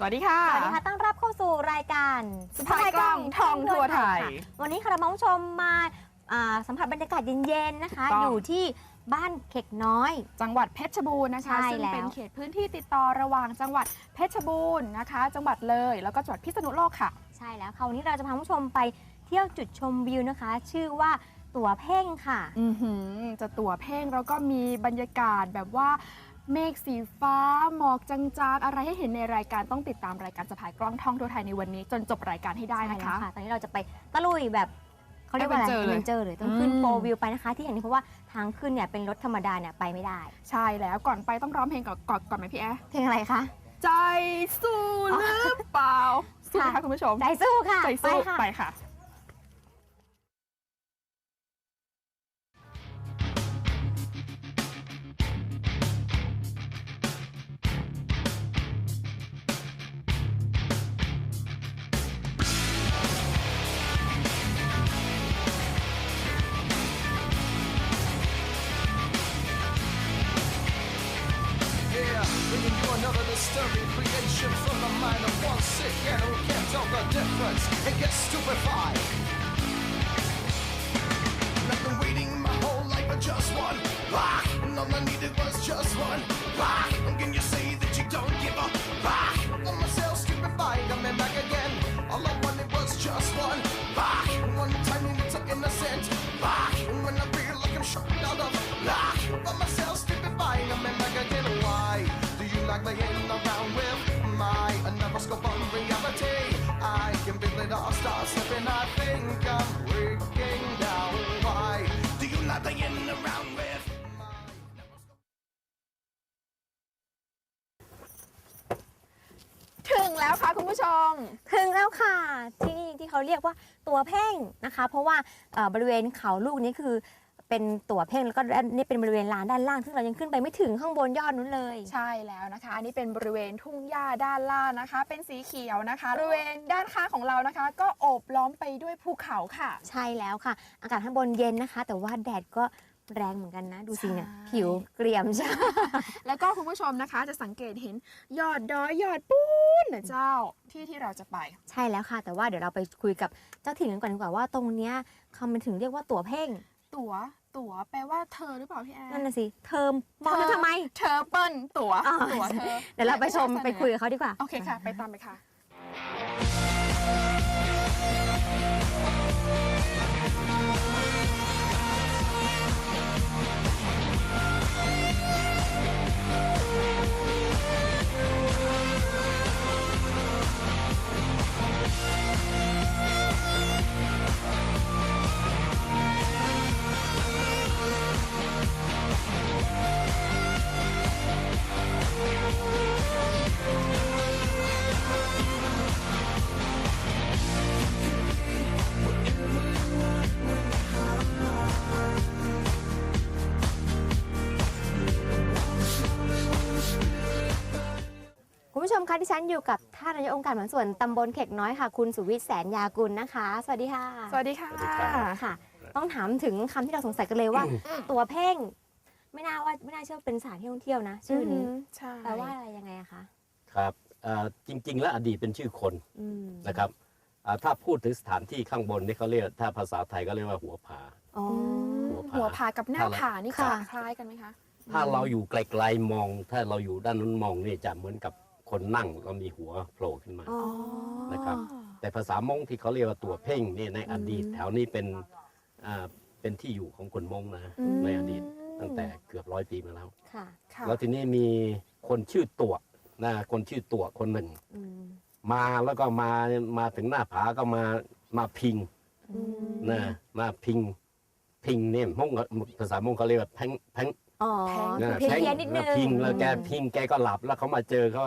สวัสดีค่ะ สวัสดีค่ะต้อนรับเข้าสู่รายการสะพายกล้องท่องทั่วไทยค่ะวันนี้ค่ะเรามาผู้ชมมาอ่าสัมผัสบรรยากาศเย็นๆนะคะถูกต้องอยู่ที่บ้านเข็กน้อย จังหวัดเพชรบูรณ์นะคะใช่ซึ่งแล้วเป็นเขตพื้นที่ติดต่อระหว่างจังหวัดเพชรบูรณ์นะคะ จังหวัดเลยแล้วก็จังหวัดพิษณุโลกค่ะ ใช่แล้วค่ะวันนี้เราจะพาผู้ชมไปเที่ยวจุดชมวิวนะคะ ชื่อว่าตั๋วเพ่งค่ะ อือหือจะตั๋วเพ่งแล้วก็มีบรรยากาศแบบว่า เมฆสีฟ้า หมอกจางๆ อะไรให้เห็นในรายการต้องติดตามรายการสะพายกล้องท่องทั่วไทยในวันนี้ จนจบรายการให้ได้ใช่นะแล้วคะค่ะตอนนี้เราจะไปตะลุยแบบเขาเรียกว่าอะไร Adventure เลยเจอเลยต้องขึ้นอืมโปรวิวไปนะคะ ที่อย่างนี้เพราะว่าทางขึ้นเนี่ยเป็นรถธรรมดาเนี่ยไปไม่ได้ ใช่แล้วก่อนไปต้องร้องเพลงก่อนก่อนก่อนไหมพี่แอร์เพลงอะไรคะ ใจสู้หรือเปล่าสู้ไหมค่ะ คะคุณผู้ชมใจสู้ค่ะ ใจสู้ไปค่ะ ไปค่ะ luck, I myself stupefied, coming back again. Why do you like playing around with my another scope on reality? I can feel it all start slipping. I think I'm breaking down. Why do you like playing around with ถึงแล้วค่ะคุณผู้ชม ถึงแล้วค่ะที่นี่ที่เขาเรียกว่าตัวเพ่งนะคะ เพราะว่าเอ่อบริเวณเขาลูกนี้คือ เป็นตัวเพ่งแล้วก็ด้านนี่เป็นบริเวณลานด้านล่างซึ่งเรายังขึ้นไปไม่ถึงข้างบนยอดนู้นเลย ใช่แล้วนะคะ อันนี้เป็นบริเวณทุ่งหญ้าด้านล่างนะคะ เป็นสีเขียวนะคะ บริเวณด้านข้างของเรานะคะ ก็โอบล้อมไปด้วยภูเขาค่ะ ใช่แล้วค่ะ อากาศข้างบนเย็นนะคะ แต่ว่าแดดก็แรงเหมือนกันนะ ดูสิเนี่ยใช่ ผิวเกรียมใช่ แล้วก็คุณผู้ชมนะคะ จะสังเกตเห็นยอดดอยยอดปูนนะเจ้าที่ที่เราจะไป ใช่แล้วค่ะ แต่ว่าเดี๋ยวเราไปคุยกับเจ้าถิ่นกันก่อนดีกว่าว่าตรงเนี้ยคำมันถึงเรียกว่าตัวเพ่ง ตั๋ว ตั๋วแปลว่าเธอหรือเปล่าพี่แอนนั่นน่ะสิเทอมมองมันทำไม เธอเปิ้ลตั๋วอ๋อตั๋วเธอ เดี๋ยวเราไปชมไปคุยกับเขาดีกว่า โอเคค่ะ ไปตามไปค่ะ มคะที่ฉันอยู่กับท่านนายกองค์การบางส่วนตำบลเข็กน้อยค่ะ คุณสุวิทย์แสนยากุลนะคะ สวัสดีค่ะสวัสดีค่ะ สวัสดีครับ ค่ะ ต้องถามถึงคำที่เราสงสัยกันเลยว่า ตัวเพ่ง ไม่น่าว่าไม่น่าเชื่อว่าเป็นสถานที่ท่องเที่ยวนะ ชื่อนี้มใช่แปลว่าอะไรยังไงอะคะครับเอ่อจริง ๆ แล้วอดีตเป็นชื่อคนอืมนะครับอ่าถ้าพูดถึงสถานที่ข้างบนนี่เขาเรียกถ้าภาษาไทยก็เรียกว่าหัวผา อ๋ออืมหัวผากับหน้าผานี่ค่ะคล้ายกันไหมคะ ถ้าเราอยู่ไกลๆมอง ถ้าเราอยู่ด้านนู้นมองนี่จะเหมือนกับ คนนั่งเรามีหัวโผล่ขึ้นมา อ๋อนะครับ แต่ภาษามงที่เขาเรียกว่าตัวเพ่งนี่ในอดีตอืมแถวนี้เป็นอ่าเป็นที่อยู่ของคนมงนะอืม ในอดีตตั้งแต่เกือบร้อยปีมาแล้ว ค่ะค่ะแล้วทีนี้มีคนชื่อตัวนะคนชื่อตัวคนหนึ่ง อืมมาแล้วก็มามาถึงหน้าผาก็มามาพิงอืมนะมาพิงพิงเนี่ยมงภาษามงเขาเรียกว่าแพงแพง อ๋อแพง นะเพี้ยนๆนิดนึง พิงแล้วแกพิงแกก็หลับแล้วเขามาเจอเขา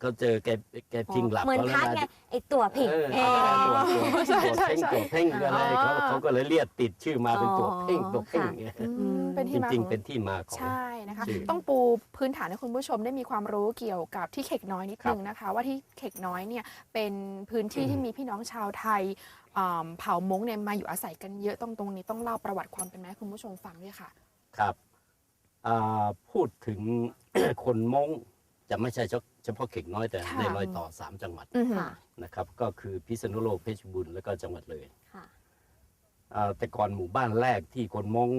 เขาเจอแกแกพิงหลับเหมือนเขาทัดแล้วไงนะไอตัวผิงเออเอตัวอตัวใช่ตัวใช่เพ่งใช่ตัวเพ่งก็เลยอ๋อเขาเขาก็เลยเรียกติดชื่อมาเป็นตัวเพ่งอ๋อตัวเพ่งค่ะเนี่ยอืมเป็นจที่มาริง ของๆเป็นที่มาของ ใช่นะคะ ชื่อต้องปูพื้นฐานให้คุณผู้ชมได้มีความรู้เกี่ยวกับที่เข็กน้อยนิดครันึบงนะคะ ว่าที่เข็กน้อยเนี่ยเป็นพื้นที่ที่มีพี่น้องชาวไทยอ่าเผ่ามงเนี่ยมาอยู่อาศัยกันเยอะตรงตรงนี้ต้องเล่าประวัติความเป็นมาให้คุณผู้ชมฟังด้วยค่ะ ครับอ่าพูดถึง คนมง จจะไม่ใช่เฉพาะเขตน้อยแต่ค่ะได้รอยต่อสามจังหวัดอือหือค่ะ นะครับ ก็คือพิษณุโลกเพชรบูรณ์แล้วก็จังหวัดเลยค่ะ อ่าแต่ก่อนหมู่บ้านแรกที่คนมง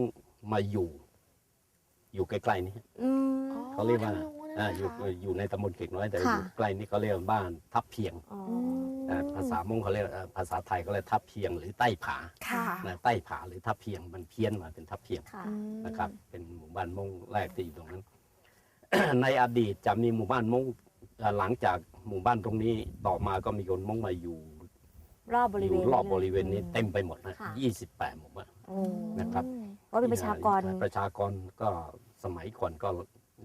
มาอยู่ อยู่ใกล้ๆนี้อืม เขาเรียกว่าทงนู้นนะอ่าคะอยู่อยู่ในตำบลเขตน้อยแต่อค่ะยู่ใกล้นี่เขาเรียกว่าบ้านทับเพียงอ๋ออืมอ่าภาษามงเขาเรียกอ่าภาษาไทยก็เรียกทับเพียง หรือใต้ผาค่ะ นะใต้ผาหรือทับเพียงมันเพี้ยนมาเป็นทับเพียง ค่ะอืมนะครับเป็นหมู่บ้านมงแรกที่อยู่ตรงนั้น ในอดีตจะมีหมู่บ้านมงอ่าหลังจากหมู่บ้านตรงนี้ต่อมาก็มีคนมงมาอยู่รอบบริอเวยู่ณรอบบริเวณนี้อืมเต็มไปหมดนะค่ะ ยี่สิบแปดหมู่บ้าน โอ้นะครับว่าเป็นประชากรประชากรก็สมัยก่อนก็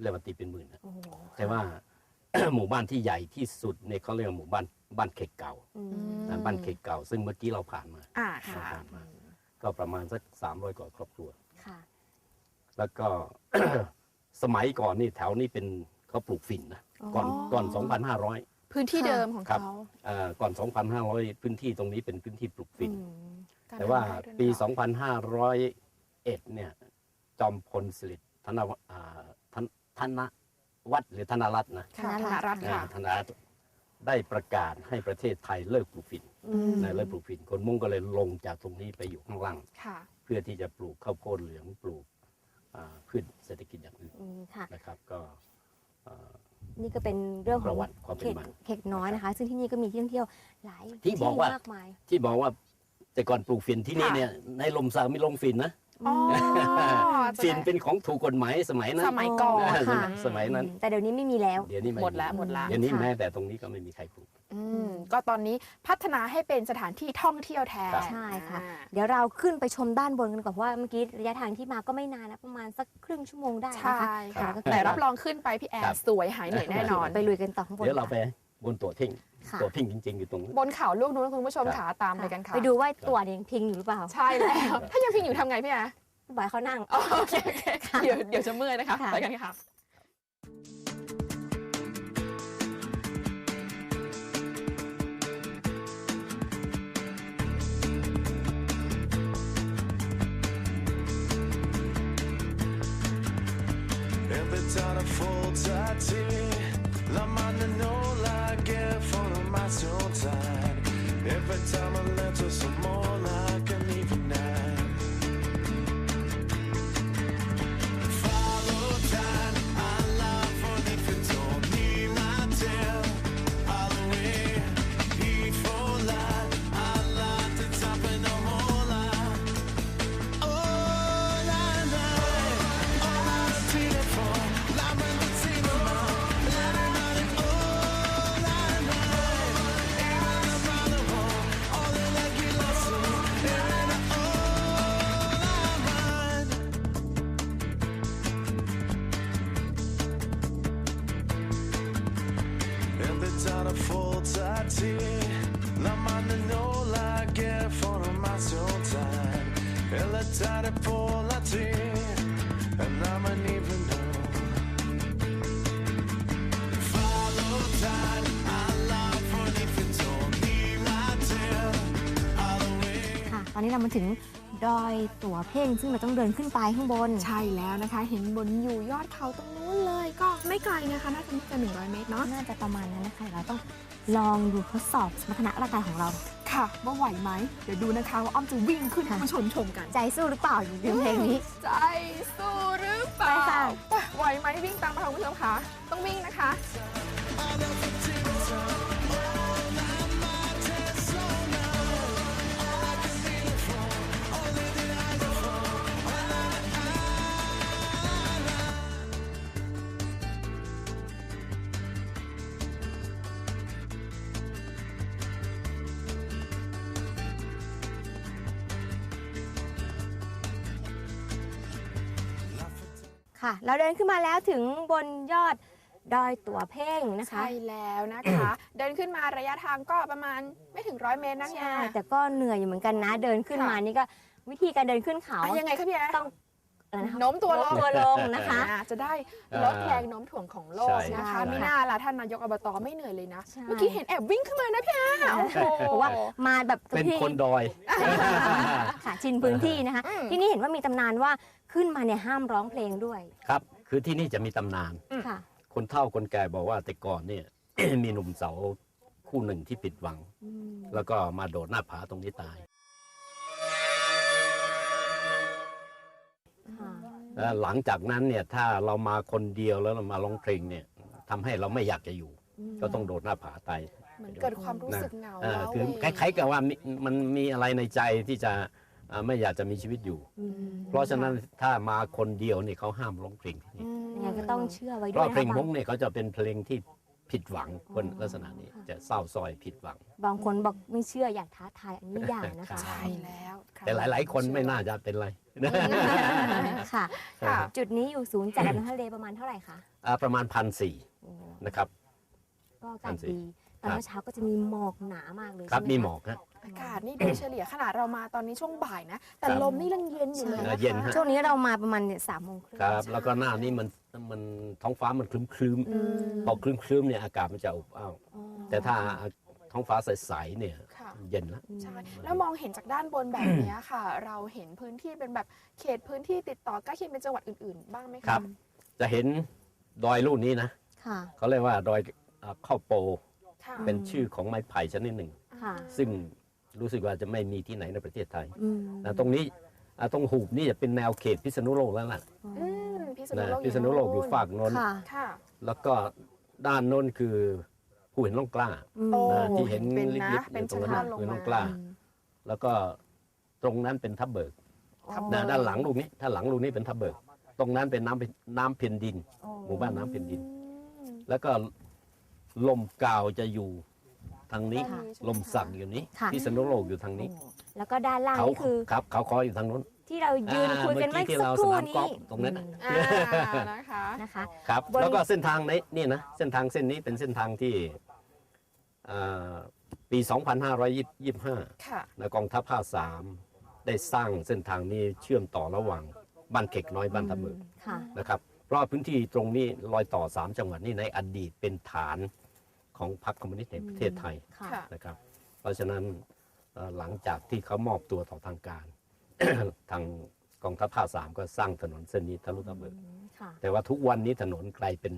เรียกว่าตีเป็นหมื่นนะโอ้โหแต่ว่า หมู่บ้านที่ใหญ่ที่สุดเนี่ยเขาเรียกว่าหมู่บ้านบ้านเขกเก่าอืมนะบ้านเขกเก่า ซึ่งเมื่อกี้เราผ่านมา อ่าเราค่ะ ผ่านมา ก็ประมาณสักสามร้อยกว่าครอบครัว ค่ะ แล้วก็ สมัยก่อนนี่แถวนี้เป็นเขาปลูกฝิ่นนะก่อนอ๋อก่อน 2,500 พื้นที่เดิมของครับ เขาอ่าก่อน 2,500 พื้นที่ตรงนี้เป็นพื้นที่ปลูกฝิ่น อืมแต่ว่าปีการทำไร่ด้วยเนอะ2501 เนี่ย จอมพลสฤษดิ์ธนวอ่าธนธนวัฒน์หรือธนรัตน์นะค่ะธนรัฐอ่าค่ะธนรัตน์ได้ประกาศให้ประเทศไทยเลิกปลูกฝิ่นอืม นะเลิกปลูกฝิ่นคนมุ่งก็เลยลงจากตรงนี้ไปอยู่ข้างล่าง ค่ะ เพื่อที่จะปลูกข้าวโพดเหลืองปลูกอ่า พืชเศรษฐกิจอย่างอื่นอืมค่ะ นะครับก็อ่านี่ก็เป็นเรื่องขปองระวัติความเขเป็นตมาเขตน้อยนะคะ ซึ่งที่นี่ก็มีที่ท่องเที่ยวหลายที่บอกว่า มากมาย ที่บอกว่าแต่ก่อนปลูกฝิ่นที่นี่ค่ะ เนี่ยในลมสาวไม่ลงฝิ่นนะ อ๋อฝิ่นเป็นของถูกกฎหมายสมัยนั้นสมัยก่อนอ่าค่ะสมัยนั้น แต่เดี๋ยวนี้ไม่มีแล้วเดี๋ยวนี้ไหมดแล้วหมดแล้วเดี๋ยวนี้ค่ะแม้แต่ตรงนี้ก็ไม่มีใครปลูกอืมก็ตอนนี้พัฒนาให้เป็นสถานที่ท่องเที่ยวแทนครับใช่ค่ะอ่าเดี๋ยวเราขึ้นไปชมด้านบนกันก่อนเพราะว่าเมื่อกี้ระยะทางที่มาก็ไม่นานนะประมาณสักครึ่งชั่วโมงได้ใช่นะคะค่ะก็แต่รับรองขึ้นไปพี่แอครันบสวยหายเหนื่อยแน่นอนไปลุยกันต่อข้างบนเดี๋ยวเราไปค่ะ บนตัวทิ้งค่ะ ตัวทิ้งจริง ๆ อยู่ตรงนั้น บนเขาลูกนู้นคุณผู้ชมครัขาบตามไปกันค่ะไปดูว่าตัวเนี่ยยังพิงอยู่หรือเปล่าใช่แล้ว ถ้ายังพิงอยู่ทำไงพี่แอร์บ่อยเขานั่งอ๋อโอเคโอเคเดี๋ยวเดี๋ยวจะเมื่อยนะคะค่ะ ไปกันค่ะ Every time I fall tight La mano non la che soul time. Every time I let her some more like ค่ะตอนนี้เรามาถึงดอยตัวเพ่ง ซึ่งเราต้องเดินขึ้นไปข้างบน ใช่แล้วนะคะ เห็นบนอยู่ยอดเขาตรงนู้นเลยก็ไม่ไกลนะคะน่าจะไม่เกิน100 เมตรเนาะน่าจะประมาณนั้นนะคะเราต้องลองดูทดสอบสมรรถนะร่างกายของเรา ค่ะว่าไหวไหมเดี๋ยวดูนะคะว่าอ้อมจะวิ่งขึ้นให้ค่ะผู้ชมชมกัน ใจสู้หรือเปล่าอยู่ในเพลงนี้ ใจสู้หรือเปล่าไปค่ะไหวไหมวิ่งตามมาค่ะคุณผู้ชมคะต้องวิ่งนะคะ ค่ะ เราเดินขึ้นมาแล้วถึงบนยอดดอยตัวเพ่งนะคะ ใช่แล้วนะคะ เดินขึ้นมาระยะทางก็ประมาณไม่ถึงร้อยเมตรนะใช่เนี่ยแต่ก็เหนื่อยอยู่เหมือนกันนะ เดินขึ้นค่ะ มานี่ก็วิธีการเดินขึ้นเขาอะยังไงคะพี่แอร์ ต้อง อะไรนะคะโน้มตัวลงโน้มตัวลงนะคะ อ่าจะได้ลดแรงโน้มถ่วงของโลกใช่นะคะใช่ไม่น่าละท่านนายกอบตไม่เหนื่อยเลยนะ ใช่ เมื่อกี้เห็นแอบวิ่งขึ้นมานะพี่แอร์โอ้โห เพราะว่ามาแบบเป็นที่คนดอย ค่ะชินพื้นที่นะคะ อืม ที่นี่เห็นว่ามีตำนานว่าขึ้นมาเนี่ยห้ามร้องเพลงด้วยครับ คือที่นี่จะมีตำนาน อืม ค่ะ คนเฒ่าคนแก่บอกว่าแต่ก่อนเนี่ย มีหนุ่มสาวคู่หนึ่งที่ปิดหวังอืมแล้วก็มาโดดหน้าผาตรงนี้ตาย หลังจากนั้นเนี่ยถ้าเรามาคนเดียวแล้วเรามาร้องเพลงเนี่ยทำให้เราไม่อยากจะอยู่ ก็ต้องโดดหน้าผาตายเหมือนเกิดความรู้สึกเหงาอ่าว้าคือเหวคล้ายๆกับว่ามีมันมีอะไรในใจที่จะอ่าไม่อยากจะมีชีวิตอยู่อืมเพราะฉะนั้นถ้ามาคนเดียวเนี่ยเขาห้ามร้องเพลงที่นี่อืมยังไงก็ต้องเชื่อไว้เพด้วยราะนะเพลงคะมบางงเนี่ยเขาจะเป็นเพลงที่ ผิดหวังคนอ๋อลักษณะนี้ค่ะจะเศร้าซอยผิดหวัง บางคนบอกไม่เชื่ออยากท้าทายอันนี้อย่างนะคะ ใช่แล้วค่ะแต่หลาย ๆ คนไม่น่าจะเป็นไรค่ะค่ะจุดนี้อยู่สูงจากระดับน้ำทะเลประมาณเท่าไหร่คะอ่าประมาณพันสี่โอ้นะครับ ก็อากาศนั่นสิดีตอนเช้าๆก็จะมีหมอกหนามากเลย ครับใช่ไหมีคะหมอกฮะ อากาศนี่โดยเฉลี่ยขนาดเรามาตอนนี้ช่วงบ่ายนะ แต่ครับลมนี่ยังเย็นอยู่เลยเอนะอเย็นคะฮะช่วงนี้เรามาประมาณเนี่ยสามโมงครึ่ง ครับแล้วก็หน้านี้มันมันท้องฟ้ามันคลึ้มคลึ้มๆอืม พอคลึ้มคลึ้มๆเนี่ยอากาศมันจะอบอ้าวอ๋อแต่ถ้าท้องฟ้าใสๆเนี่ยค่ะ เย็นแล้วใช่แล้วมองเห็นจากด้านบนแบบเนี้ยค่ะ เราเห็นพื้นที่เป็นแบบเขตพื้นที่ติดต่อใกล้เคียงเป็นจังหวัดอื่นๆ บ้างไหมะครับ จะเห็นดอยลูกนี้นะค่ะ เขาเรียกว่าดอยเอ่อข้าวโป ค่ะเป็นชื่อของไม้ไผ่ชนิดหนึ่ง ค่ะ ซึ่ง รู้สึกว่าจะไม่มีที่ไหนในประเทศไทยอืมนะตรงนี้อะตรงหูบนี่จะเป็นแนวเขตพิษณุโลกแล้วล่ะอืมพิษณุนะโลกพิษณุโลกอยู่ฝากโนนค่ะค่ะแล้วก็ด้านโน้นคือผู้เห็นล่องกล้าอืมโอ้นะที่เห็นเป็นลินะบๆเป็นอยู่ตรงชั้นนั้นลงคือน้องมากล้าอืมแล้วก็ตรงนั้นเป็นทับเบิกครับนะด้านหลังลูกนี้ถ้าหลังลูกนี้เป็นทับเบิก ตรงนั้นเป็นน้ำเป็นน้ำเพียนดิน หมู่บ้านน้ำเพียนดินอืมแล้วก็ลมกาวจะอยู่ ทางนี้ด้านนี้ใช่ไหลมสักอยู่นี้ค่ะพิษณุโลกอยู่ทางนี้โอ้แล้วก็ด้านล่างเขานี่คือ ครับเขาคออยู่ทางนู้นที่เรายืนอ่าคุยกันเมื่เมื่ออกี้ที่สักเราครู่สนามกอล์นี้ฟตรงนั้นน่ะอืมอ่านะคะ นะคะ ครับ บน แล้วก็เส้นทางนี้นี่นะเส้นทางเส้นนี้เป็นเส้นทางที่อ่าปี 2525 ค่ะ นะกองทัพภาคสามได้สร้างเส้นทางนี้เชื่อมต่อระหว่างบ้านเข็กน้อยบ้านทับเบิกค่ะ นะครับเพราะว่าพื้นที่ตรงนี้รอยต่อ 3 จังหวัดนี้ในอดีตเป็นฐาน ของพรรคคอมมิวนิสต์ในประเทศไทยค่ะค่ะ นะครับ เพราะฉะนั้นเอ่อหลังจากที่เขามอบตัวต่อทางการ ทางกองทัพภาคสามก็สร้างถนนเส้นนี้ทะลุทับเบิกค่ะแต่ว่าทุกวันนี้ถนนกลายเป็น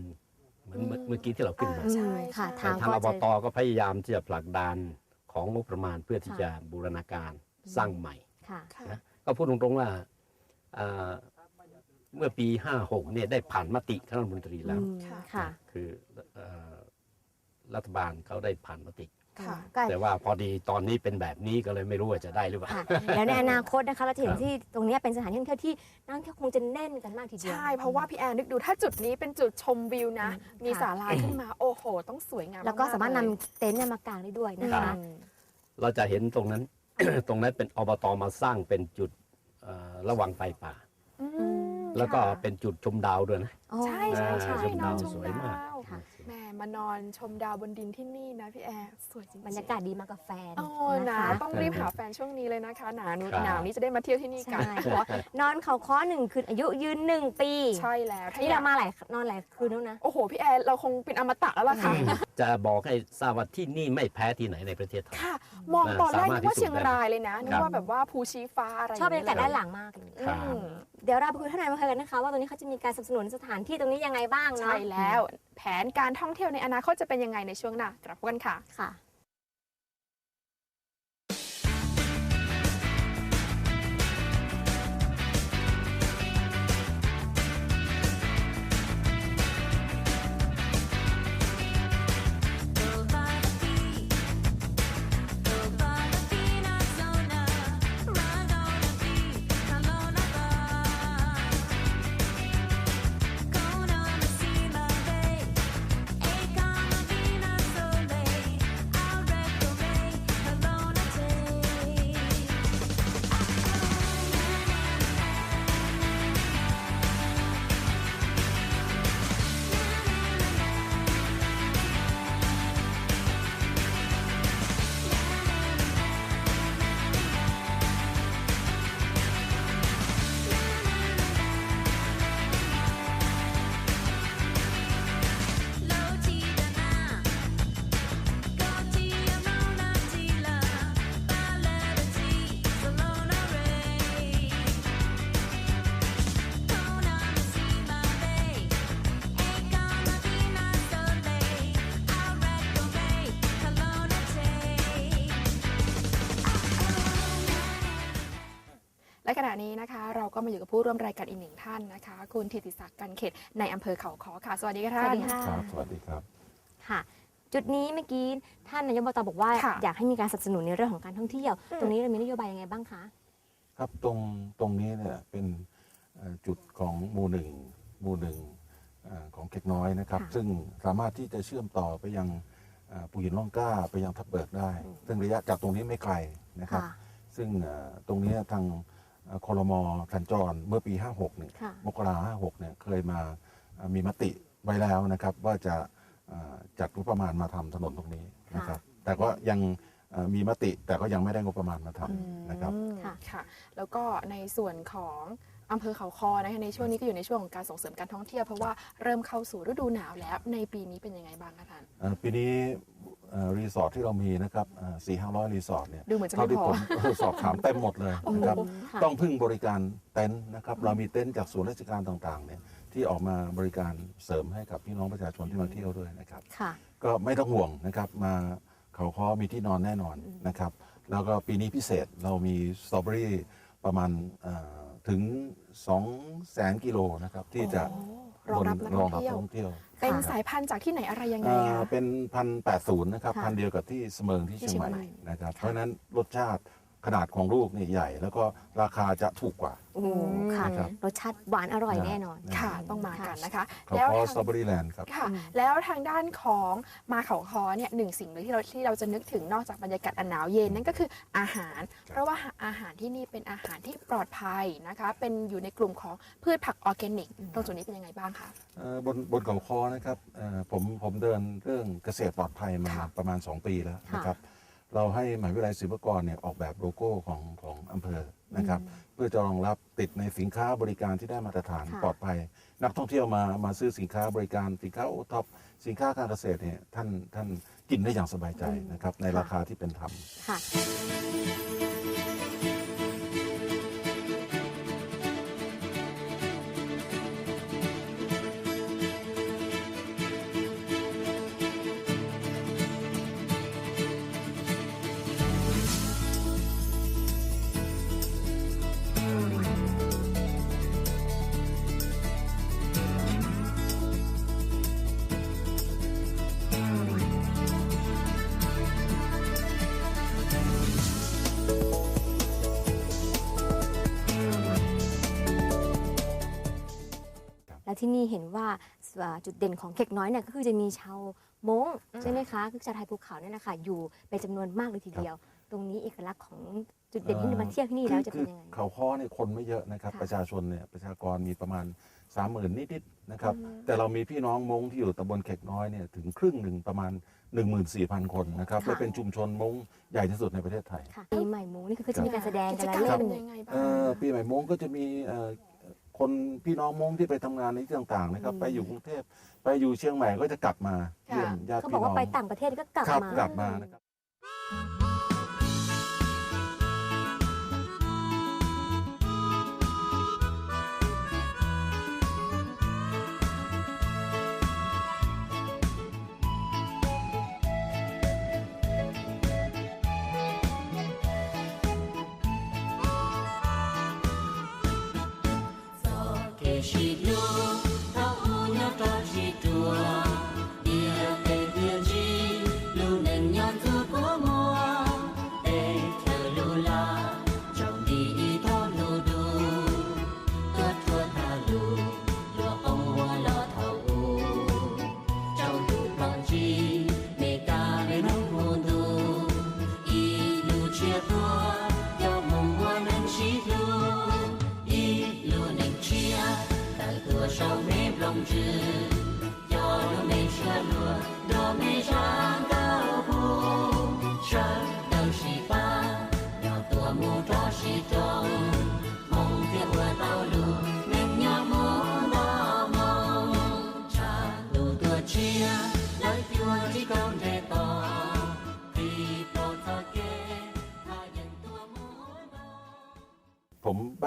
เหมือนเมื่ออืมเมื่อกี้ที่เราขึ้นมาอ่าใช่ ค่ะใช่ทางทางก็อบจะตก็พยายามที่จะผลักดันของงบประมาณเพื่อที่ค่ะจะบูรณาการสร้างใหม่ ค่ะ ค่ะนะก็พูดตรงๆว่าอ่าเมื่อปี 56เนี่ยได้ผ่านมติคณะรัฐมนตรีแล้ว อืมค่ะค่ะคือเอ่อ รัฐบาลเขาได้ผ่านมติ ค่ะก็แต่ว่าพอดีตอนนี้เป็นแบบนี้ก็เลยไม่รู้ว่าจะได้หรือเปล่า ค่ะแล้วในอนาคตนะคะเราจะเห็นครับที่ตรงเนี้ยเป็นสถานที่ท่องเที่ยวที่นักท่องเที่ยวคงจะแน่นกันมากทีเดียว ใช่ เพราะว่าพี่แอนนึกดูถ้าจุดนี้เป็นจุดชมวิวนะอืมมีค่ะศาลาขึ้นมาโอ้โห ต้องสวยงามแล้วก็ๆสามารถนำเลยเต็นท์เนี่ยมากางได้ด้วยนะครัคะบ เราจะเห็นตรงนั้น ตรงนั้นเป็นอบตมาสร้างเป็นจุดเอ่อระวังไฟป่าอืมแล้วก็ค่ะเป็นจุดชมดาวด้วยนะ อ๋อ ใช่ใช่ใช่อ่าชมนอดานวชมสวยมากดาวค่ะแห ม่มานอนชมดาวบนดินที่นี่นะพี่แอร์สวยจริงๆบรรยากาศดีมากกับแฟนโอ้นะนะคะ ต้องรีบหาแฟนช่วงนี้เลยนะคะ หนาหนูครับ หนาวนี้จะได้มาเที่ยวที่นี่กัใช่นเพราะว่านอนเขาค้อหนึ่งคืนอายุยืนหนึ่งปี ใช่แล้วถ้นี่อยเรากมาหลายนอนหลายคืนแล้วนะ โอ้โห พี่แอร์เราคงเป็นอมตะแล้วล่ะค่ะ จะบอกให้ทราบว่าที่นี่ไม่แพ้ที่ไหนในประเทศไทย ค่ะ มองตอนแรกสามารถนึกว่าพิสูจน์เชียงรายเลยนะนึครักบว่าแบบว่าภูชีฟ้าอะไรชอบบรรยากาศงด้าเงี้นหลังมากเลย ครับ อืม เดี๋ยวเราไปคุยท่านนายอำเภอกันนะคะ ว่าตรงนี้เขาจะมีการสนับสนุนสถานที่ตรงนี้ยังไงบ้างเนาะใช่แล้ว แผนการท่องเที่ยวในอนาคตจะเป็นยังไงในช่วงหน้ากลับพบกันค่ะ ค่ะ และขณะนี้นะคะ เราก็มาอยู่กับผู้ร่วมรายการอีกหนึ่งท่านนะคะ คุณธิติศักดิ์กันเขตในอำเภอเขาคอค่ะ สวัสดีค่ะสวัท่าสนดีค่ะ ครับ สวัสดีครับ ค่ะ จุดนี้เมื่อกี้ท่านนายกอบตบอกว่า ค่ะอยากให้มีการสนับสนุนในเรื่องของการท่องเที่ยวตรงนี้เรามีนโยบายยังไงบ้างคะ ครับตรงตรงนี้เนี่ยเป็นเอ่อจุดของหมู่หนึ่งหมู่หนึ่งเอ่อของเก็กน้อยนะครับ ค่ะซึ่งสามารถที่จะเชื่อมต่อไปยังเอ่อปูหินล่องกล้าไปยังทับเบิกได้ซึ่งระยะจากตรงนี้ไม่ไกลนะครับค่ะซึ่งเอ่อตรงนี้ทางเอ่อ คอรมอสัญจรเมื่อปี 56เนี่ยค่ะ มกรา56เนี่ยเคยมาเอ่อมีมติไว้แล้วนะครับ ว่าจะเอ่อจัดงบประมาณมาทำถนนตรงนี้นะครับ แต่ก็ยังเอ่อมีมติแต่ก็ยังไม่ได้งบประมาณมาทำนะครับ อืมค่ะ ค่ะ แล้วก็ในส่วนของอำเภอเขาคอนะคะในช่วงนี้ก็อยู่ในช่วงของการส่งเสริมการท่องเที่ยวเพราะว่าเริ่มเข้าสู่ฤดูหนาวแล้วในปีนี้เป็นยังไงบ้างคะท่าน เอ่อปีนี้เอ่อ รีสอร์ทที่เรามีนะครับสี่ห้าร้อยรีสอร์ทเนี่ยดูเหมือนจะเท่าไม่ที่พอ ผมเออสอบถามเต็มหมดเลยนะครับ โอ้โหค่ะ ต้องพึ่งบริการเต็นท์นะครับ เรามีเต็นท์จากส่วนราชการต่างๆเนี่ยที่ออกมาบริการเสริมให้กับพี่น้องประชาชนที่มาเที่ยวด้วยนะครับ ค่ะ ก็ไม่ต้องห่วงนะครับมาเขาคอมีที่นอนแน่นอนนะครับ แล้วก็ปีนี้พิเศษเรามีสตรอเบอรี่ประมาณเอ่อถึง2แสนกิโลนะครับที่จะ รองรับนักท่องเที่ยว รองรับนักท่องเที่ยวเป็นสายพันธุ์จากที่ไหนอะไรยังไงเอ่อคะ เป็นพันแปดศูนย์นะครับค่ะพันเดียวกับที่เสมิงที่ที่เชียงใหเชียงใหม่ม่นะครับ เพราะฉะนั้นรสชาติ ขนาดของลูกนี่ใหญ่ แล้วก็ราคาจะถูกกว่า โอ้โหค่ะนะครับรสชาติหวานอร่อยแน่นอนนะค่ะ ต้องมากันนะคะ เขาแล้วพอทางสตรอเบอรี่แลนด์ครับ ค่ะอืมแล้วทางด้านของมาเขาคอเนี่ยหนึ่งสิ่งเลยที่เราที่เราจะนึกถึงนอกจากบรรยากาศอันหนาวเย็นนั่นก็คืออาหาร เพราะว่าอาหารที่นี่เป็นอาหารที่ปลอดภัยนะคะ เป็นอยู่ในกลุ่มของพืชผักออร์แกนิก ตรงจุดนี้เป็นยังไงบ้างคะ เอ่อบนบนเขาคอนะครับเอ่อผมผมเดินเรื่องเกษตรปลอดภัยมาค่ะประมาณ 2 ปีแล้วค่ะนะครับ เราให้มหาวิทยาลัยศิลปากรเนี่ยออกแบบโลโก้ของของอำเภอนะครับ เพื่อจะรองรับติดในสินค้าบริการที่ได้มาตรฐานค่ะ ปลอดภัย นักท่องเที่ยวมามาซื้อสินค้าบริการสินค้าโอท็อปสินค้าการเกษตรเนี่ยท่านท่านกินได้อย่างสบายใจนะครับในราคาที่เป็นธรรม ค่ะ เห็นว่าอ่าจุดเด่นของเข็กน้อยเนี่ยก็คือจะมีชาวม้งใช่ไหมคะคือชาวไทยภูเขาเนี่ยนะคะอยู่เป็นจำนวนมากเลยทีเดียว ตรงนี้เอกลักษณ์ของจุดเด่นที่มาเที่ยวที่นี่แล้วจะเป็นยังไงเขาค้อเนี่ยคนไม่เยอะนะครับค่ะประชาชนเนี่ยประชากรมีประมาณ3 0,000นิดๆนะครับแต่เรามีพี่น้องมงที่อยู่ตำบลเข็กน้อยเนี่ยถึงครึ่งหนึ่งประมาณ 14,000 คนนะครับค่ะและเป็นชุมชนมงใหญ่ที่สุดในประเทศไทยค่ะปีใหม่ม้งนี่คือเขาจะมีการแสดงกิกันจละกรรมเล่เป็นนยังไงบ้างเอ่อปีใหม่มงก็จะมีเอ่อ คนพี่น้องมงที่ไปทำงานในที่ต่างๆนะครับ อืม ไปอยู่กรุงเทพไปอยู่เชียงใหม่ก็จะกลับมาค่ะเยี่ยมญาติเขาบพี่อกน้ว่าองไปต่างประเทศก็กลับครับมากลับมานะครับ que she'd know.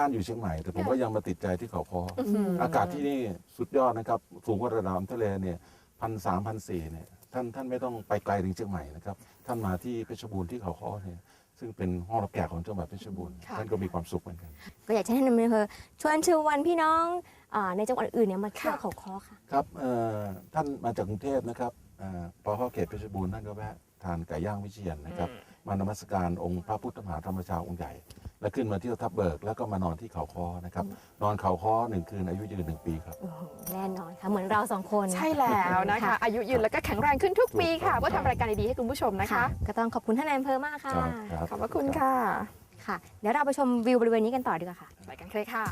บ้านอยู่เชียงใหม่ แต่ผมก็ยังมาติดใจที่เขาคอออากาศที่นี่สุดยอดนะครับ สูงกว่าระดับน้ำทะเลเนี่ยพันสามพันสี่เนี่ยท่านท่านไม่ต้องไปไกลถึงเชียงใหม่นะครับ ท่านมาที่เพชรบูรณ์ที่เขาคอเนี่ยซึ่งซึ่งเป็นห้องรับแขกของจังหวัดเพชรบูรณ์ค่ะ ท่านก็มีความสุขเหมือนกัน ก็อยากจะให้นำเภอชวนชวนพี่น้องอ่าในจังหวัดอื่นเนี่ยมาเที่ยวเขาคอค่ะ ครับเอ่อท่านมาจากกรุงเทพนะครับเอ่อพอเข้าเขตเพชรบูรณ์ท่านก็แวะทานไก่ย่างวิเชียนนะครับ มานมัสการองค์พระพุทธมหาธรรมชาองค์ใหญ่ แล้วขึ้นมาเที่ยวทับเบิก แล้วก็มานอนที่เขาคอนะครับ นอนเขาคอหนึ่งคืนอายุยืนหนึ่งปีครับ โอ้โหแน่นอนค่ะ เหมือนเราสองคนใช่แล้วนะคะ อายุยืนแล้วก็แข็งแรงขึ้นทุกปีค่ะเพื่อทำรายการดีๆให้คุณผู้ชมนะคะ ก็ต้องขอบคุณท่านนายอำเภอมากค่ะครับครับขอบพระคุณค่ะค่ะ เดี๋ยวเราไปชมวิวบริเวณนี้กันต่อดีกว่าค่ะ ไปกันเลยค่ะ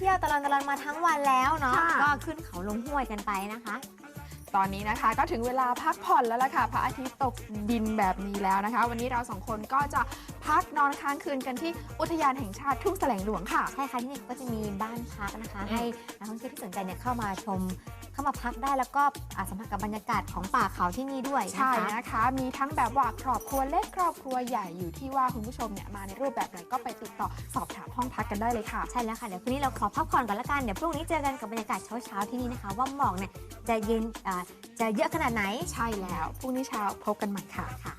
ที่ยวตลอดตลอดมาทั้งวันแล้วเนาะค่ะ ก็ขึ้นเขาลงห้วยกันไปนะคะ ตอนนี้นะคะก็ถึงเวลาพักผ่อนแล้วล่ะค่ะพระอาทิตย์ตกดินแบบนี้แล้วนะคะ วันนี้เราสองคนก็จะพักนอนค้างคืนกันที่อุทยานแห่งชาติทุ่งแสลงหลวงค่ะ ใช่ค่ะที่นี่ก็จะมีบ้านพักนะคะอืมให้นักท่องเที่ยวที่สนใจเนี่ยเข้ามาชม เข้ามาพักได้แล้วก็อ่าสัมผัสกับบรรยากาศของป่าเขาที่นี่ด้วยนะคะใช่นะคะ มีทั้งแบบว่าครอบครัวเล็กครอบครัวใหญ่อยู่ที่ว่าคุณผู้ชมเนี่ยมาในรูปแบบไหนก็ไปติดต่อสอบถามห้องพักกันได้เลยค่ะ ใช่แล้วค่ะ เดี๋ยวพรุ่งนี้เราขอพักผ่อนก่อนละกันเดี๋ยวพรุ่งนี้เจอกันกับบรรยากาศเช้าๆที่นี่นะคะ ว่าหมอกเนี่ยจะเย็นอ่าจะเยอะขนาดไหนใช่แล้วพรุ่งนี้เช้าพบกันใหม่ค่ะ ค่ะ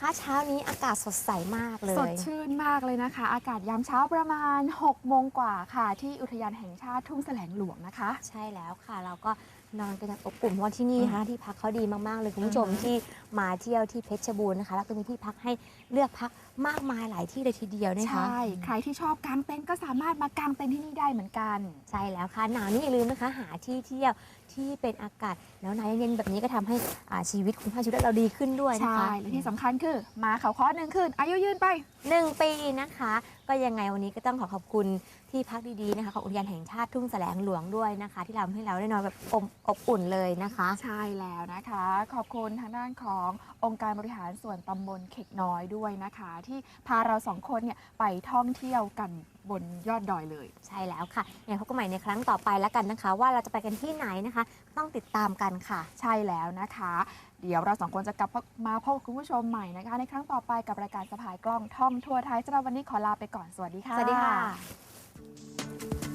ค่ะคุณผู้ชมคะเช้านี้อากาศสดใสมากเลย สดชื่นมากเลยนะคะ อากาศยามเช้าประมาณ6โมงกว่าค่ะ ที่อุทยานแห่งชาติทุ่งแสลงหลวงนะคะ ใช่แล้วค่ะ เราก็นอนกันอย่างอบอุ่นเพราะว่าที่นี่นะคะที่พักเขาดีมากๆเลยคุณผู้ชมที่มาเที่ยวที่เพชรบูรณ์นะคะ แล้วก็มีที่พักให้เลือกพักมากมายหลายที่เลยทีเดียวนะคะใช่ใครที่ชอบกางเต็นท์ก็สามารถมากางเต็นท์ที่นี่ได้เหมือนกัน ใช่แล้วค่ะหนาวนี่อย่าลืมนะคะ หาที่เที่ยว ที่เป็นอากาศหนาวๆเย็นๆแบบนี้ก็ทำให้อ่าชีวิตคุณภาพชีวิตเราดีขึ้นด้วยนะใช่คะ และที่สำคัญคือมาเขาคอหนึ่งคืนอายุยืนไป หนึ่งปีนะคะ ก็ยังไงวันนี้ก็ต้องขอขอบคุณที่พักดีๆนะคะของอุทยานแห่งชาติทุ่งแสลงหลวงด้วยนะคะ ที่ทำให้เราได้นอนแบบอบอบอุ่นเลยนะคะ ใช่แล้วนะคะ ขอบคุณทางด้านขององค์การบริหารส่วนตำบลเข็กน้อยด้วยนะคะ ที่พาเราสองคนเนี่ยไปท่องเที่ยวกัน บนยอดดอยเลย ใช่แล้วค่ะยังไงพบกันใหม่ในครั้งต่อไปแล้วกันนะคะ ว่าเราจะไปกันที่ไหนนะคะ ต้องติดตามกันค่ะ ใช่แล้วนะคะ เดี๋ยวเราสองคนจะกลับมาพบกับคุณผู้ชมใหม่นะคะ ในครั้งต่อไปกับรายการสะพายกล้องท่องทั่วไทยสำหรับวันนี้ขอลาไปก่อนสวัสดีค่ะ สวัสดีค่ะ